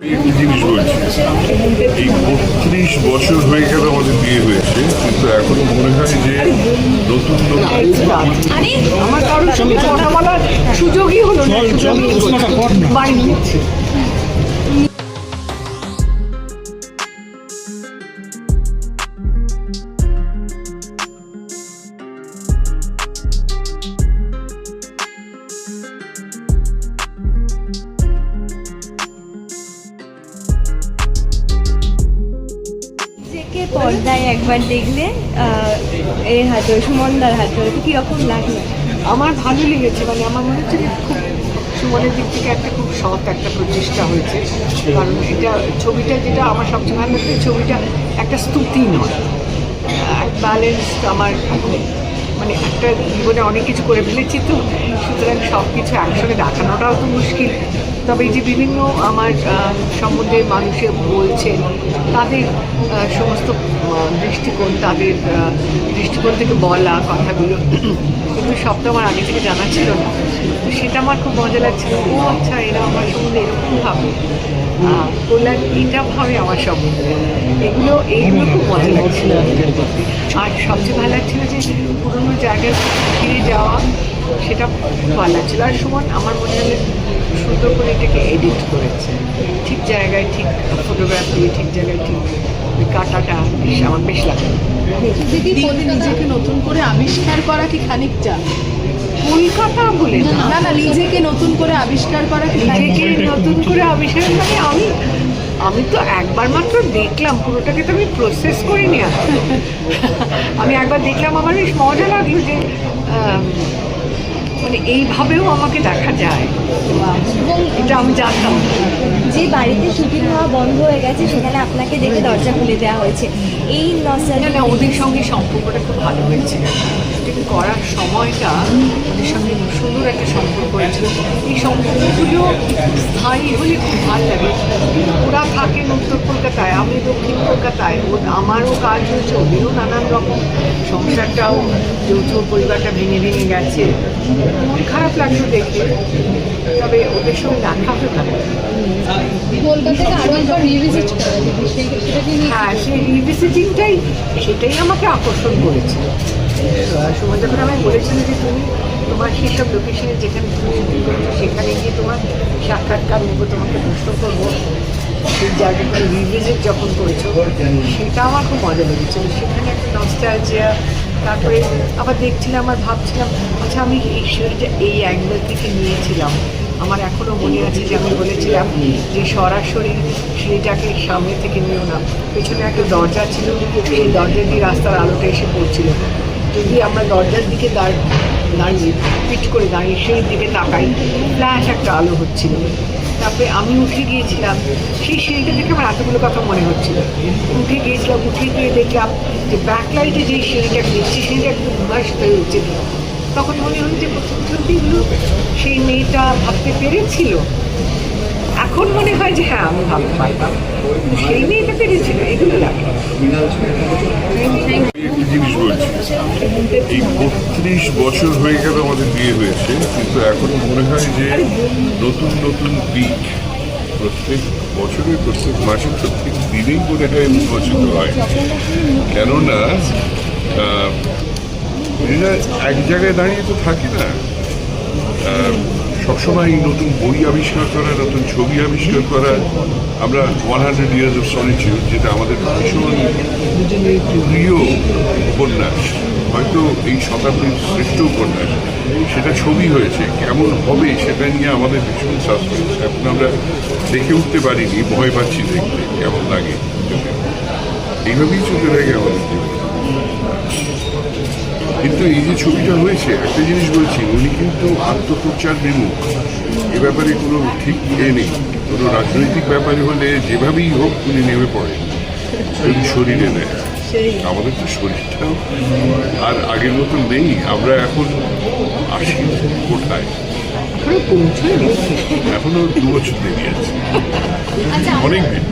একটি জিনিস বলছি এই বত্রিশ বছর হয়ে গেল আমাদের বিয়ে হয়েছে কিন্তু এখনও মনে হয় যে নতুন নতুন আমার কারোর সঙ্গে কথা বলার সুযোগই হলো না পর্দায় একবার দেখলে এই হাত, সুমনদার হাত ধরে কীরকম লাগল? আমার ভালো লেগেছে মানে আমার মনে হচ্ছে খুব সুমনের দিক থেকে একটা খুব সৎ একটা প্রচেষ্টা হয়েছে। কারণ এটা ছবিটা যেটা আমার সবচেয়ে ভালো লাগছে, ছবিটা একটা স্তুতি নয়। ব্যালেন্স আমার মানে একটা জীবনে অনেক কিছু করে ফেলেছি তো, সুতরাং সব কিছু একসঙ্গে দেখানোটাও তো মুশকিল। তবে যে বিভিন্ন আমার সম্বন্ধে মানুষে বলছেন তাদের সমস্ত দৃষ্টিকোণ, তাদের দৃষ্টিকোণ থেকে বলা কথাগুলো। কিন্তু সব তো আমার আগে থেকে জানা ছিল না। তো সেটা আমার খুব মজা লাগছিল। ও আচ্ছা এরা আমার সম্বন্ধে এরকম ভাবে? কল্যাণ এটা ভাবে আমার সম্বন্ধে। এগুলো এইগুলো খুব মজা লাগছিল। আর সবচেয়ে ভালো লাগছিল যে পুরোনো জায়গায় ফিরে যাওয়া সেটা ভালো আর সুমন আমার মনে হলে সুন্দর করে এটাকে এডিট করেছে। ঠিক জায়গায় ঠিক ফটোগ্রাফি ঠিক জায়গায় ঠিক কাটাটা বেশ আমার বেশ লাগে নিজেকে নতুন করে আবিষ্কার করা কি খানিকটা? কলকাতা বলে না না। না নিজেকে নতুন করে আবিষ্কার করা কি নিজেকে নতুন করে আবিষ্কার মানে আমি আমি তো একবার মাত্র দেখলাম পুরোটাকে তো আমি প্রসেস করিনি। আমি একবার দেখলাম আমার বেশ মজা লাগল যে এইভাবেও আমাকে দেখা যায় এটা আমি জানতাম। যে বাড়িতে শুটিং হওয়া বন্ধ হয়ে গেছে সেখানে আপনাকে দেখে দরজা খুলে দেওয়া হয়েছে। এই নস্টালজি না ওদের সঙ্গে সম্পর্কটা খুব ভালো হয়েছে। শুটিং করার সময়টা ওদের সঙ্গে সুন্দর একটা সম্পর্ক হয়েছিল। এই সম্পর্কগুলো স্থায়ী হলে খুব ভালো লাগে। ওরা থাকেন উত্তর কলকাতায় আমি দক্ষিণ কলকাতায়। ও আমারও কাজ হয়েছে ওদেরও নানান রকম। সংসারটাও যৌথ পরিবারটা ভেঙে ভেঙে গেছে। মন খারাপ লাগল দেখে তবে ওদের সঙ্গে দেখা হতে হ্যাঁ সেই রিভিজিটিংটাই সেটাই আমাকে আকর্ষণ করেছে। সময় যখন আমায় বলেছিল যে তুমি তোমার সেসব লোকেশনে যেখানে তুমি সেখানে গিয়ে তোমার সাক্ষাৎকার নেব, তোমাকে প্রশ্ন করব। সেই জায়গাটা রিভিজিট যখন করেছ, সেটা আমার খুব মজা লেগেছিল সেখানে একটা নস্টালজিয়া তারপরে আবার দেখছিলাম আর ভাবছিলাম আচ্ছা আমি এই শরীরটা এই অ্যাঙ্গেল থেকে নিয়েছিলাম আমার এখনও মনে আছে যে আমি বলেছিলাম যে সরাসরি সিঁড়িটাকে সামনে থেকে নিও না। পেছনে একটা দরজা ছিল, সেই দরজা দিয়ে রাস্তার আলোটা এসে পড়ছিল। যদি আমরা দরজার দিকে দাঁড়, দাঁড়িয়ে পিট করে দাঁড়িয়ে সেই দিকে তাকাই ফ্ল্যাশ একটা আলো হচ্ছিল। তারপরে আমি উঠে গিয়েছিলাম, সেই সিঁড়িটা দেখে আমার এতগুলো কথা মনে হচ্ছিল। উঠে গিয়েছিলাম, উঠে গিয়ে দেখলাম যে ব্যাকলাইটে যে সিঁড়িটা দেখছি, সিঁড়িটা একটু উন্মাসিত হয়ে উঠছে। তখন মনে হলো যে প্রথম ছবিগুলো সেই মেয়েটা ভাবতে পেরেছিল। এখন মনে হয় যে হ্যাঁ আমি ভাবতে পারতাম সেই মেয়েটা পেরেছিল এগুলো লাগে। একটি জিনিস বলছি এই বত্রিশ বছর হয়ে গেল আমাদের বিয়ে হয়েছে কিন্তু এখনও মনে হয় যে নতুন নতুন দিক প্রত্যেক বছরে প্রত্যেক মাসে প্রত্যেক দিনেই মনে হয় উন্মোচিত হয়। কেননা এরা এক জায়গায় দাঁড়িয়ে তো থাকি না। সবসময় নতুন বই আবিষ্কার করা, নতুন ছবি আবিষ্কার করা, আমরা one hundred years of solitude যেটা আমাদের ভীষণ প্রিয় উপন্যাস। হয়তো এই শতাব্দীর শ্রেষ্ঠ উপন্যাস। সেটা ছবি হয়েছে, কেমন হবে সেটা নিয়ে আমাদের ভীষণ সাসপেন্স এখন আমরা দেখে উঠতে পারিনি, ভয় পাচ্ছি দেখতে, কেমন লাগে। এইভাবেই চলতে থাকে আমাদের। কিন্তু এই যে ছবিটা হয়েছে, একটা জিনিস বলছি, উনি কিন্তু আত্মপ্রচার বিমুখ এ ব্যাপারে কোনো ঠিক ইয়ে নেই। কোনো রাজনৈতিক ব্যাপারে হলে যেভাবেই হোক উনি নেমে পড়েন। শরীরে নেয় আমাদের তো শরীরটাও আর আগের মতো নেই। আমরা এখন আসি কোথায়? এখনও পৌঁছয় এখনও দু বছর দেরি আছে। আচ্ছা অনেক দিন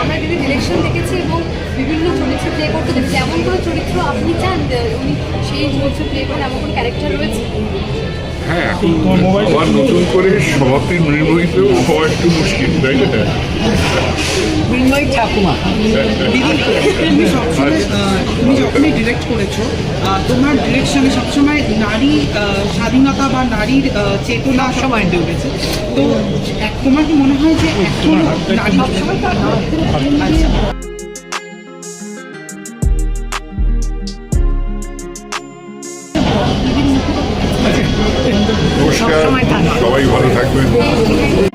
আমরা যদি ডিরেকশন দেখেছি এবং বিভিন্ন চরিত্র প্লে করতে দেখেছি। এমন কোনো চরিত্র আপনি চান উনি সেই চরিত্র প্লে করেন এমন কোনো ক্যারেক্টার রয়েছে? হ্যাঁ এখন আবার নতুন করে সমাপ্তি নির্মোহিত হওয়া একটু মুশকিল তাই না? মৃন্ময় ঠাকুমা। দিদি। তুমি সবসময় তুমি যখনই ডিরেক্ট করেছ তোমার ডিরেকশনে সবসময় নারী স্বাধীনতা বা নারীর চেতনা সময় উঠেছে। তো তোমার কি মনে হয় যে এখন নারী আচ্ছা। নমস্কার সবসময় সবাই ভালো থাকবেন।